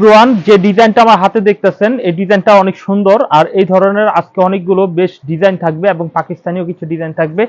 ব্রোয়ান যে ডিজাইনটা আমার হাতে দেখতেছেন, এই ডিজাইনটা অনেক সুন্দর আর এই ধরনের আজকে অনেকগুলো বেশ ডিজাইন থাকবে এবং পাকিস্তানিও কিছু ডিজাইন থাকবে।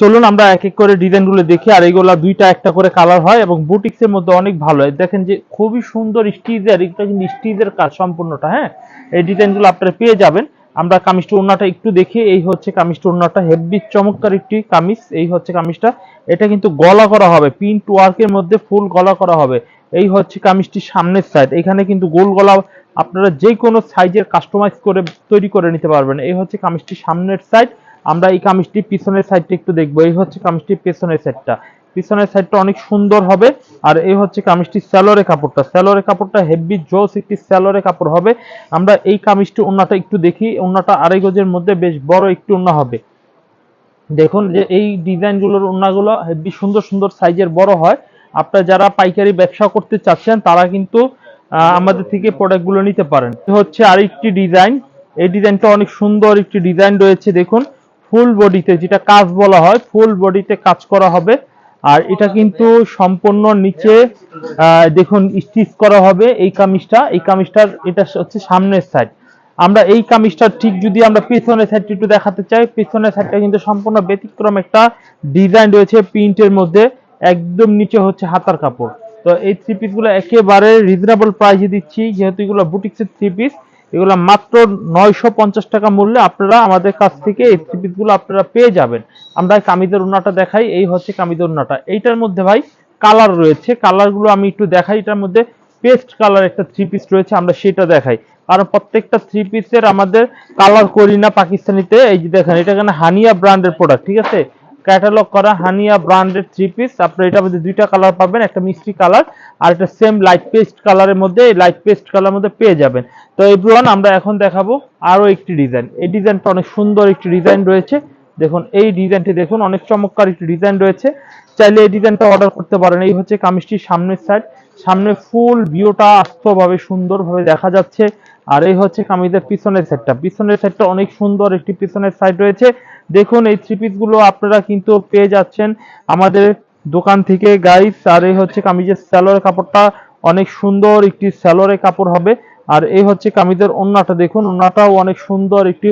চলুন আমরা এক এক করে ডিজাইনগুলো দেখি আর এইগুলা দুইটা একটা করে কালার হয় এবং বুটিক্স এর মধ্যে অনেক ভালো হয়। দেখেন যে খুবই সুন্দর স্টিজের এটা কিন্তু স্টিজের কাজ সম্পূর্ণটা হ্যাঁ? এই ডিজাইনগুলো আপনারা পেয়ে যাবেন। আমরা কামিজটা ওড়নাটা একটু দেখি, এই হচ্ছে কামিজটা ওড়নাটা, হেভি চমৎকার একটি কামিজ, এই হচ্ছে কামিজটা। এটা কিন্তু গলা করা হবে প্রিন্ট ওয়ার্কের মধ্যে ফুল গলা করা হবে। এই হচ্ছে কামিজটির সামনের সাইড এখানে কিন্তু গোল গলা আপনারা যে কোনো সাইজের কাস্টমাইজ করে তৈরি করে নিতে পারবেন। এই হচ্ছে কামিজটির সামনের সাইড আমরা এই কামিজটির পিছনের সাইডটা একটু দেখব। এই হচ্ছে কামিজটির পেছনের সাইডটা পিছনের সাইডটা অনেক সুন্দর হবে। আর এই হচ্ছে কামিজটির স্যালোরে কাপড়টা। স্যালোরে কাপড়টা হেভি জোস একটি স্যালোরে কাপড় হবে। আমরা এই কামিজটি ওন্নাটা একটু দেখি। ওন্নাটা আড়াই গজের মধ্যে বেশ বড় একটি ওন্না হবে। দেখুন যে এই ডিজাইনগুলোর ওন্নাগুলো হেভি সুন্দর সুন্দর সাইজের বড় হয়। আপনারা যারা পাইকারি ব্যবসা করতে চাচ্ছেন, তারা কিন্তু আমাদের থেকে প্রোডাক্টগুলো নিতে পারেন। হচ্ছে আরেকটি ডিজাইন এই ডিজাইনটা অনেক সুন্দর একটি ডিজাইন রয়েছে, দেখুন। ফুল বডিতে যেটা কাজ বলা হয় ফুল বডিতে কাজ করা হবে। আর এটা কিন্তু সম্পূর্ণ নিচে দেখুন স্টিচ করা হবে এই কামিজটা। এই কামিজটার, এটা হচ্ছে সামনের সাইড আমরা এই কামিজটা ঠিক যদি আমরা পিছনের সাইডটা একটু দেখাতে চাই, পিছনের সাইডটা কিন্তু সম্পূর্ণ ব্যতিক্রম একটা ডিজাইন রয়েছে প্রিন্টের মধ্যে। একদম নিচে হচ্ছে হাতার কাপড়। তো এই থ্রি পিসগুলো একেবারে রিজনেবল প্রাইসে দিচ্ছি। যেহেতু এগুলো বুটিক্সের থ্রি পিস এগুলো মাত্র নয়শো পঞ্চাশ টাকা মূল্যে আপনারা আমাদের কাছ থেকে এই থ্রি পিসগুলো আপনারা পেয়ে যাবেন। আমরা কামিজের উন্নাটা দেখাই, এই হচ্ছে কামিজের উন্নাটা এইটার মধ্যে ভাই কালার রয়েছে। কালারগুলো আমি একটু দেখাই, এটার মধ্যে পেস্ট কালার একটা থ্রি পিস রয়েছে, আমরা সেটা দেখাই। কারণ প্রত্যেকটা থ্রি পিসের আমাদের কালার করি না পাকিস্তানিতে। এই যে দেখেন, এটা এখানে হানিয়া ব্র্যান্ডের প্রোডাক্ট ঠিক আছে? ক্যাটালগ করা হানিয়া ব্র্যান্ডের থ্রি পিস আপনার এটার মধ্যে দুইটা কালার পাবেন, একটা মিষ্টি কালার আর একটা সেম লাইট পেস্ট কালারের মধ্যে, এই লাইট পেস্ট কালার মধ্যে পেয়ে যাবেন। তো এভরিওয়ান আমরা এখন দেখাবো আরও একটি ডিজাইন এই ডিজাইনটা অনেক সুন্দর একটি ডিজাইন রয়েছে। দেখুন, এই ডিজাইনটি দেখুন, অনেক চমৎকার একটি ডিজাইন রয়েছে। চাইলে এই ডিজাইনটা অর্ডার করতে পারেন। এই হচ্ছে কামিজটির সামনের সাইড সামনে ফুল ভিউটা আস্তভাবে সুন্দরভাবে দেখা যাচ্ছে। আর এই হচ্ছে কামিজের পিছনের সাইডটা পিছনের সাইডটা অনেক সুন্দর একটি পিছনের সাইড রয়েছে। দেখুন, এই থ্রি পিসগুলো আপনারা কিন্তু পেয়ে যাচ্ছেন। আমাদের দোকান থেকে গাইস আর এই হচ্ছে কামিজের স্যালোর কাপড়টা। অনেক সুন্দর একটি স্যালোরে কাপড় হবে। আর এই হচ্ছে কামিজের ওন্নাটা। দেখুন, ওন্নাটাও অনেক সুন্দর একটি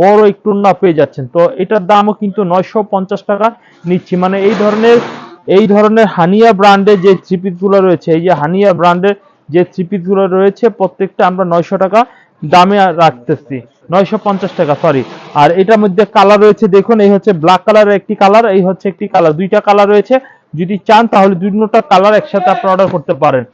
বড় একটু ওন্না পেয়ে যাচ্ছেন। তো এটার দামও কিন্তু নয়শো পঞ্চাশ টাকা নিচ্ছি। মানে এই ধরনের এই ধরনের হানিয়া ব্র্যান্ডের যে থ্রি পিসগুলো রয়েছে, এই যে হানিয়া ব্র্যান্ডের যে থ্রি পিসগুলো রয়েছে, প্রত্যেকটা আমরা নয়শো টাকা দামে রাখতেছি। নয়শো পঞ্চাশ টাকা সরি আর এটার মধ্যে কালার রয়েছে, দেখুন, এই হচ্ছে ব্ল্যাক কালারের একটি কালার এই হচ্ছে একটি কালার দুইটা কালার রয়েছে, যদি চান তাহলে দুটোটা কালার একসাথে আপনি অর্ডার করতে পারেন।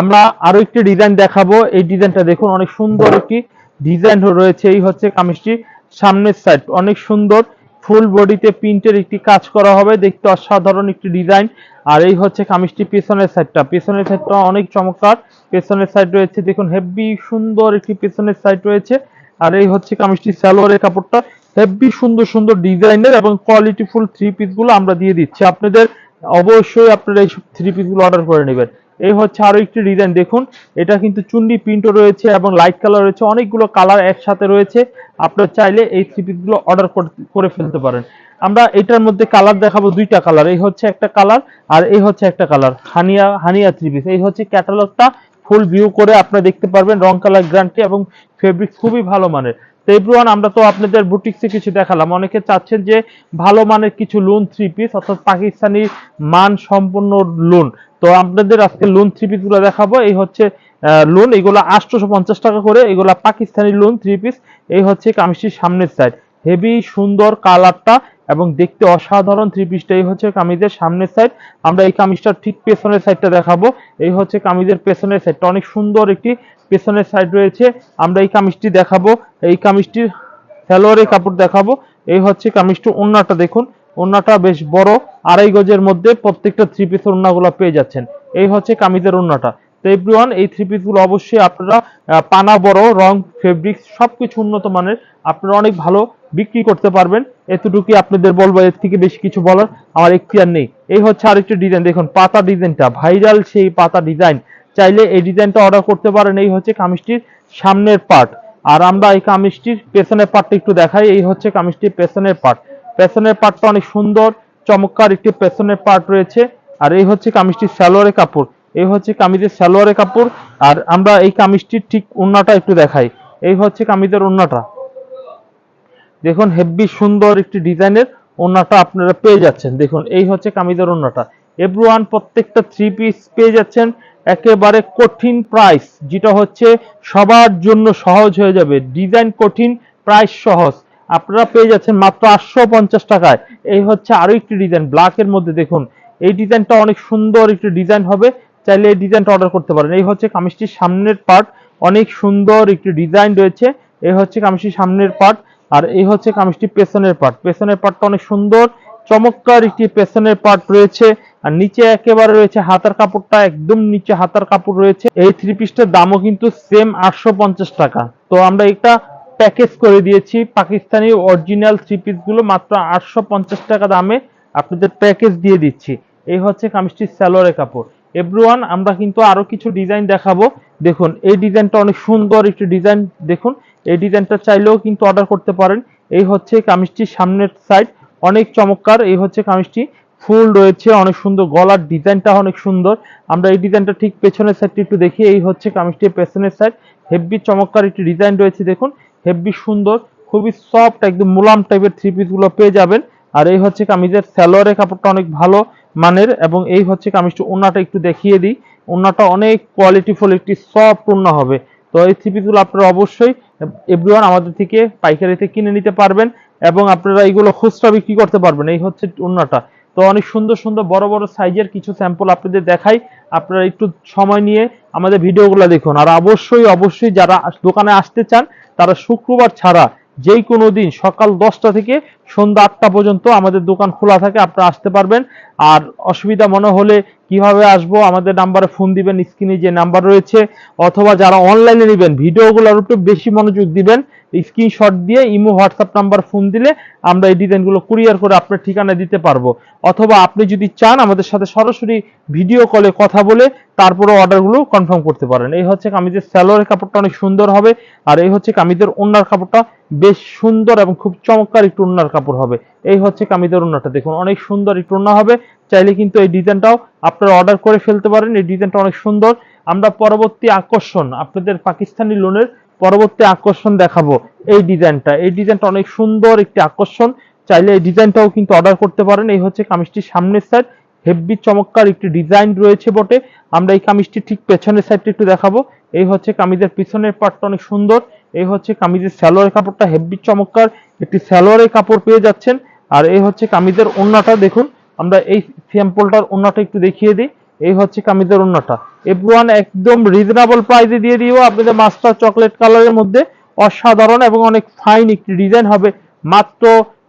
আমরা আরও একটি ডিজাইন দেখাবো। এই ডিজাইনটা দেখুন, অনেক সুন্দর একটি ডিজাইন রয়েছে। এই হচ্ছে কামিজটি সামনের সাইড অনেক সুন্দর। ফুল বডিতে প্রিন্টের একটি কাজ করা হবে। দেখতে অসাধারণ একটি ডিজাইন। আর এই হচ্ছে কামিজটি পেছনের সাইডটা। পেছনের সাইডটা অনেক চমৎকার। পেছনের সাইড রয়েছে, দেখুন, হেভি সুন্দর একটি পেছনের সাইড রয়েছে। আর এই হচ্ছে কামিজটি সালোয়ারের কাপড়টা। হেভি সুন্দর সুন্দর ডিজাইনের এবং কোয়ালিটি ফুল থ্রি পিসগুলো আমরা দিয়ে দিচ্ছি। আপনাদের অবশ্যই আপনারা এই থ্রি পিসগুলো অর্ডার করে নেবেন। এই হচ্ছে আরও একটি ডিজাইন দেখুন। এটা কিন্তু চুন্ডি প্রিন্টও রয়েছে এবং লাইট কালার রয়েছে। অনেকগুলো কালার একসাথে রয়েছে। আপনার চাইলে এই থ্রি পিসগুলো অর্ডার করে ফেলতে পারেন। আমরা এটার মধ্যে কালার দেখাবো দুইটা কালার এই হচ্ছে একটা কালার আর এই হচ্ছে একটা colour Haniyeh Haniyeh three piece এই হচ্ছে ক্যাটালগটা ফুল ভিউ করে আপনারা দেখতে পারবেন রং কালার গ্যারান্টি এবং ফেব্রিক খুবই ভালো মানের। তো এভরিওয়ান আমরা তো আপনাদের বুটিক্সে কিছু দেখালাম। অনেকে চাচ্ছেন যে ভালো মানের কিছু লোন থ্রি পিস অর্থাৎ পাকিস্তানি মান সম্পন্ন লোন তো আপনাদের আজকে লোন থ্রি পিসগুলো দেখাবো। এই হচ্ছে লোন এগুলো আটশোশো পঞ্চাশ টাকা করে, এগুলো পাকিস্তানি লোন থ্রি পিস এই হচ্ছে কামিজটির সামনের সাইড হেভি সুন্দর, কালারটা এবং দেখতে অসাধারণ থ্রি পিসটা এই হচ্ছে কামিজের সামনের সাইড আমরা এই কামিজটার ঠিক পেছনের সাইডটা দেখাবো। এই হচ্ছে কামিজের পেছনের সাইডটা অনেক সুন্দর একটি পেছনের সাইড রয়েছে। আমরা এই কামিজটি দেখাবো। এই কামিজটির সালোয়ারের কাপড় দেখাবো। এই হচ্ছে কামিজটি ওন্নাটা দেখুন। ওন্নাটা বেশ বড়। আড়াই গজের মধ্যে প্রত্যেকটা থ্রি পিসের ওন্নাগুলো পেয়ে যাচ্ছেন। এই হচ্ছে কামিজের ওন্নাটা তো এভরিওয়ান এই থ্রি পিসগুলো অবশ্যই আপনারা পানা, বড়, রং ফেব্রিক সবকিছু উন্নত মানের আপনারা অনেক ভালো বিক্রি করতে পারবেন। এতটুকুই আপনাদের বলব, এর থেকে বেশি কিছু বলার আমার এখতিয়ার নেই। এই হচ্ছে আরেকটি ডিজাইন দেখুন, পাতা ডিজাইনটা ভাইরাল সেই পাতা ডিজাইন চাইলে এই ডিজাইনটা অর্ডার করতে পারেন, এই হচ্ছে কামিজটির সামনের পার্ট আর আমরা এই কামিজটির পেছনের পার্টটা একটু দেখাই, এই হচ্ছে কামিজটির পেছনের পার্ট পেছনের পার্টটা অনেক সুন্দর চমৎকার একটি পেছনের পার্ট রয়েছে। আর এই হচ্ছে কামিজটির সালোয়ারের কাপড়। এই হচ্ছে কামিজের সালোয়ারের কাপড়। আর আমরা এই কামিজটির ঠিক ওন্নাটা একটু দেখাই। এই হচ্ছে কামিজের ওন্নাটা দেখুন, হেভি সুন্দর একটি ডিজাইনের ওন্নাটা আপনারা পেয়ে যাচ্ছেন। দেখুন, এই হচ্ছে কামিজের ওন্নাটা এভরিওয়ান প্রত্যেকটা থ্রি পিস পেয়ে যাচ্ছেন। একেবারে কঠিন প্রাইস যেটা হচ্ছে সবার জন্য সহজ হয়ে যাবে। ডিজাইন কঠিন প্রাইস সহজ। আপনারা পেয়ে যাচ্ছেন মাত্র আটশো পঞ্চাশ টাকায়। এই হচ্ছে আরও একটি ডিজাইন ব্ল্যাকের মধ্যে দেখুন। এই ডিজাইনটা অনেক সুন্দর একটি ডিজাইন হবে। চাইলে এই ডিজাইনটা অর্ডার করতে পারেন। এই হচ্ছে কামিজটির সামনের পার্ট অনেক সুন্দর একটি ডিজাইন রয়েছে। এই হচ্ছে কামিজটির সামনের পার্ট আর এই হচ্ছে কামিজটি পেছনের পার্ট পেছনের পার্টটা অনেক সুন্দর। চমৎকার একটি পেছনের পার্ট রয়েছে। আর নিচে একেবারে রয়েছে হাতার কাপড়টা। একদম নিচে হাতার কাপড় রয়েছে। এই থ্রি পিসটার দামও কিন্তু সেম আটশো পঞ্চাশ টাকা। তো আমরা এটা প্যাকেজ করে দিয়েছি। পাকিস্তানি অরিজিনাল থ্রি পিসগুলো মাত্র আটশো পঞ্চাশ টাকা দামে আপনাদের প্যাকেজ দিয়ে দিচ্ছি। এই হচ্ছে কামিজটির স্যালোয়ারের কাপড়। এভরিওয়ান, আমরা কিন্তু আরও কিছু ডিজাইন দেখাবো। দেখুন, এই ডিজাইনটা অনেক সুন্দর একটি ডিজাইন দেখুন, এই ডিজাইনটা চাইলেও কিন্তু অর্ডার করতে পারেন। এই হচ্ছে কামিজটির সামনের সাইড অনেক চমৎকার, এই হচ্ছে কামিজটি। ফুল রয়েছে, অনেক সুন্দর গলার ডিজাইনটা অনেক সুন্দর। আমরা এই ডিজাইনটা ঠিক পেছনের সাইডটি একটু দেখি। এই হচ্ছে কামিজটির পেছনের সাইড হেভি চমৎকার একটি ডিজাইন রয়েছে, দেখুন। হেভি সুন্দর, খুবই সফট একদম মুলাম টাইপের থ্রি পিসগুলো পেয়ে যাবেন। আর এই হচ্ছে কামিজের স্যালোয়ারের কাপড়টা অনেক ভালো মানের এবং এই হচ্ছে কামিজটা ওনাটা একটু দেখিয়ে দিই। ওনাটা অনেক কোয়ালিটিফুল একটি সফট ওনা হবে। তো এই থ্রি পিসগুলো আপনারা অবশ্যই এভরিওয়ান আমাদের থেকে পাইকারিতে কিনে নিতে পারবেন এবং আপনারা এইগুলো খুচরা বিক্রি করতে পারবেন। এই হচ্ছে ওনাটা তো অনেক সুন্দর সুন্দর, বড় বড় সাইজের কিছু স্যাম্পল আপনাদের দেখাই। আপনারা একটু সময় নিয়ে আমাদের ভিডিওগুলো দেখুন। আর অবশ্যই অবশ্যই যারা দোকানে আসতে চান তারা শুক্রবার ছাড়া যে কোনো দিন সকাল দশটা থেকে সন্ধ্যা আটটা পর্যন্ত আমাদের দোকান খোলা থাকে, আপনারা আসতে পারবেন। আর অসুবিধা মনে হলে কীভাবে আসব, আমাদের নাম্বারে ফোন দিবেন, স্ক্রিনে যে নাম্বার রয়েছে, অথবা যারা অনলাইনে নেবেন ভিডিওগুলোর একটু বেশি মনোযোগ দিবেন স্ক্রিনশট দিয়ে ইমো হোয়াটসঅ্যাপ নাম্বার ফোন দিলে আমরা এই ডিজাইনগুলো কুরিয়ার করে আপনার ঠিকানায় দিতে পারব। অথবা আপনি যদি চান আমাদের সাথে সরাসরি ভিডিও কলে কথা বলে তারপরে অর্ডারগুলো কনফার্ম করতে পারেন। এই হচ্ছে কামিজের স্যালোয়ারের কাপড়টা অনেক সুন্দর হবে আর এই হচ্ছে কামিজের ওনার কাপড়টা বেশ সুন্দর এবং খুব চমৎকার একটু ওনার কাপড় হবে। এই হচ্ছে কামিজের ওনাটা দেখুন অনেক সুন্দর একটু ওনা হবে। চাইলে কিন্তু এই ডিজাইনটাও আপনারা অর্ডার করে ফেলতে পারেন। এই ডিজাইনটা অনেক সুন্দর। আমরা পরবর্তী আকর্ষণ আপনাদের পাকিস্তানি লোনের পরবর্তী আকর্ষণ দেখাবো এই ডিজাইনটা। এই ডিজাইনটা অনেক সুন্দর একটি আকর্ষণ। চাইলে এই ডিজাইনটাও কিন্তু অর্ডার করতে পারেন। এই হচ্ছে কামিজটির সামনের সাইড হেভি চমৎকার একটি ডিজাইন রয়েছে বটে। আমরা এই কামিজটি ঠিক পেছনের সাইডটা একটু দেখাবো। এই হচ্ছে কামিজের পিছনের পার্টটা অনেক সুন্দর। এই হচ্ছে কামিজের স্যালোয়ারের কাপড়টা হেভি চমৎকার। একটি স্যালোয়ারের কাপড় পেয়ে যাচ্ছেন। আর এই হচ্ছে কামিজের ওন্নাটা দেখুন। আমরা এই স্যাম্পলটার ওন্নাটা একটু দেখিয়ে দিই। এই হচ্ছে কামিজের ওন্নাটা এভরিওয়ান একদম রিজনেবল প্রাইসে দিয়ে দিও আপনাদের মাস্টার চকলেট কালারের মধ্যে অসাধারণ এবং অনেক ফাইন একটি ডিজাইন হবে মাত্র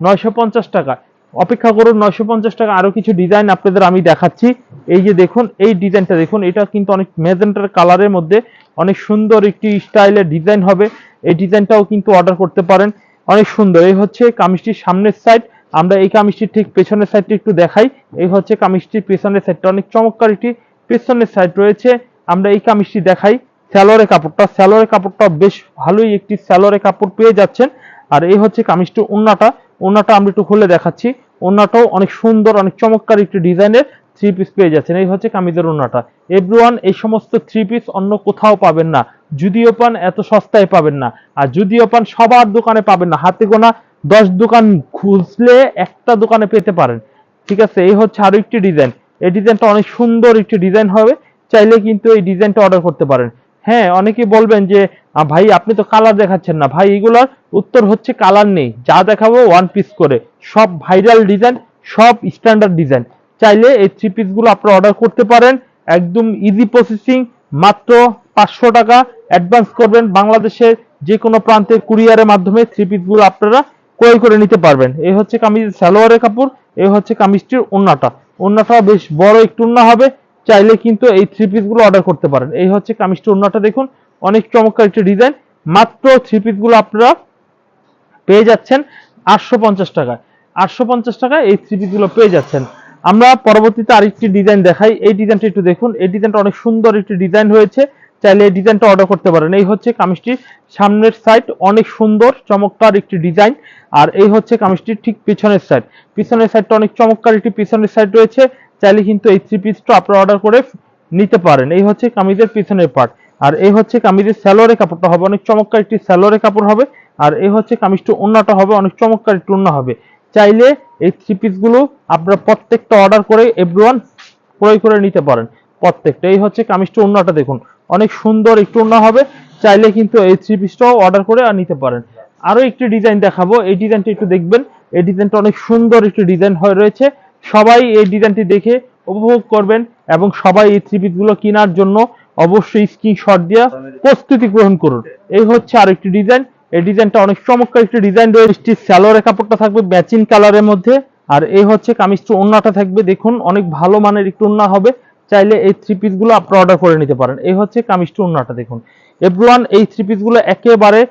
নয়শো পঞ্চাশ টাকা। অপেক্ষা করুন, নয়শো পঞ্চাশ টাকা আরও কিছু ডিজাইন আপনাদের আমি দেখাচ্ছি। এই যে দেখুন, এই ডিজাইনটা দেখুন, এটা কিন্তু অনেক মেজেন্টার কালারের মধ্যে অনেক সুন্দর একটি স্টাইলের ডিজাইন হবে। এই ডিজাইনটাও কিন্তু অর্ডার করতে পারেন। অনেক সুন্দর। এই হচ্ছে কামিজটির সামনের সাইড আমরা এই কামিজটির ঠিক পেছনের সাইডটি একটু দেখাই। এই হচ্ছে কামিজটির পেছনের সাইডটা অনেক চমৎকার একটি। পেছনের সাইড রয়েছে, আমরা এই কামিজটি দেখাই। স্যালোয়ারের কাপড়টা স্যালোয়ারের কাপড়টা বেশ ভালোই একটি স্যালোয়ারের কাপড় পেয়ে যাচ্ছেন। আর এই হচ্ছে কামিজটি ওন্নাটা ওন্নাটা আমরা একটু খুলে দেখাচ্ছি। ওন্নাটাও অনেক সুন্দর, অনেক চমৎকার একটি ডিজাইনের থ্রি পিস পেয়ে যাচ্ছেন। এই হচ্ছে কামিজের ওন্নাটা এভরিওয়ান এই সমস্ত থ্রি পিস অন্য কোথাও পাবেন না। যদিও পান এত সস্তায় পাবেন না। আর যদিও পান সবার দোকানে পাবেন না। হাতে গোনা দশ দোকান খুঁজলে একটা দোকানে পেতে পারেন। ঠিক আছে, এই হচ্ছে আরও একটি ডিজাইন এই ডিজাইনটা অনেক সুন্দর একটি ডিজাইন হবে, চাইলে কিন্তু এই ডিজাইনটা অর্ডার করতে পারেন। হ্যাঁ অনেকে বলবেন যে ভাই, আপনি তো কালার দেখাচ্ছেন না। ভাই, এগুলোর উত্তর হচ্ছে কালার নেই। যা দেখাবো ওয়ান পিস করে। সব ভাইরাল ডিজাইন সব স্ট্যান্ডার্ড ডিজাইন চাইলে এই থ্রি পিসগুলো আপনারা অর্ডার করতে পারেন। একদম ইজি প্রসেসিং মাত্র পাঁচশো টাকা। অ্যাডভান্স করবেন বাংলাদেশের যে কোনো প্রান্তের কুরিয়ারের মাধ্যমে থ্রি পিসগুলো আপনারা ক্রয় করে নিতে পারবেন। এই হচ্ছে কামিজ সালোয়ারের কাপড় এই হচ্ছে কামিজটির ওন্নাটা। ওন্নাটা বেশ বড় একটু ওন্না হবে, চাইলে কিন্তু এই থ্রি পিসগুলো অর্ডার করতে পারেন। এই হচ্ছে কামিজটির ওন্নাটা দেখুন, অনেক চমৎকার একটি ডিজাইন মাত্র থ্রি পিসগুলো আপনারা পেয়ে যাচ্ছেন আটশো পঞ্চাশ টাকায়। আটশো পঞ্চাশ টাকায় এই থ্রি পিসগুলো পেয়ে যাচ্ছেন। আমরা পরবর্তীতে আরেকটি ডিজাইন দেখাই। এই ডিজাইনটা একটু দেখুন। এই ডিজাইনটা অনেক সুন্দর একটি ডিজাইন হয়েছে। চাইলে এই ডিজাইনটা অর্ডার করতে পারেন। এই হচ্ছে কামিজটির সামনের সাইড অনেক সুন্দর, চমৎকার একটি ডিজাইন আর এই হচ্ছে কামিজটির ঠিক পিছনের সাইড পিছনের সাইডটা অনেক চমৎকার একটি পিছনের সাইড রয়েছে। চাইলে কিন্তু এই থ্রি পিসটা আপনারা অর্ডার করে নিতে পারেন। এই হচ্ছে কামিজের পিছনের পার্ট আর এই হচ্ছে কামিজের স্যালোয়ারের কাপড়টা হবে। অনেক চমৎকার একটি স্যালোয়ারের কাপড় হবে। আর এই হচ্ছে কামিজটি ওন্নাটা হবে। অনেক চমৎকার একটি ওন্না হবে। চাইলে এই থ্রি পিসগুলো আপনারা প্রত্যেকটা অর্ডার করে এভরিওয়ান ক্রয় করে নিতে পারেন। প্রত্যেকটা। এই হচ্ছে কামিজটি ওন্নাটা দেখুন। অনেক সুন্দর, একটু ওন্না হবে। চাইলে কিন্তু এই থ্রি পিসটাও অর্ডার করে আর নিতে পারেন। আরও একটি ডিজাইন দেখাবো। এই ডিজাইনটা একটু দেখবেন। এই ডিজাইনটা অনেক সুন্দর একটি ডিজাইন হয়ে রয়েছে। সবাই এই ডিজাইনটি দেখে উপভোগ করবেন এবং সবাই এই থ্রি পিসগুলো কেনার জন্য অবশ্যই স্ক্রিনশট দিয়ে প্রস্তুতি গ্রহণ করুন। এই হচ্ছে আরেকটি ডিজাইন এই ডিজাইনটা অনেক চমৎকার একটি ডিজাইন রয়েছে। স্যালোয়ারের কাপড়টা থাকবে ম্যাচিং কালারের মধ্যে। আর এই হচ্ছে কামিজটা ওন্নাটা থাকবে। দেখুন, অনেক ভালো মানের একটু ওন্না হবে। চাইলে এই থ্রি পিসগুলো আপনারা অর্ডার করে নিতে পারেন। এই হচ্ছে কামিজটা ওন্নাটা দেখুন। এভরিওয়ান এই থ্রি পিসগুলো একেবারে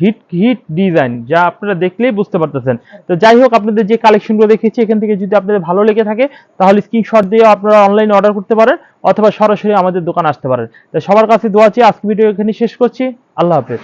হিট হিট ডিজাইন যা আপনারা দেখলেই বুঝতে পারতেছেন। তো যাই হোক, আপনাদের যে কালেকশনগুলো দেখেছি, এখান থেকে যদি আপনাদের ভালো লেগে থাকে, তাহলে স্ক্রিনশট দিয়ে আপনারা অনলাইনে অর্ডার করতে পারেন, অথবা সরাসরি আমাদের দোকান আসতে পারেন। তো সবার কাছে দোয়া চেয়ে আজকে ভিডিও এখানে শেষ করছি। আল্লাহ হাফেজ।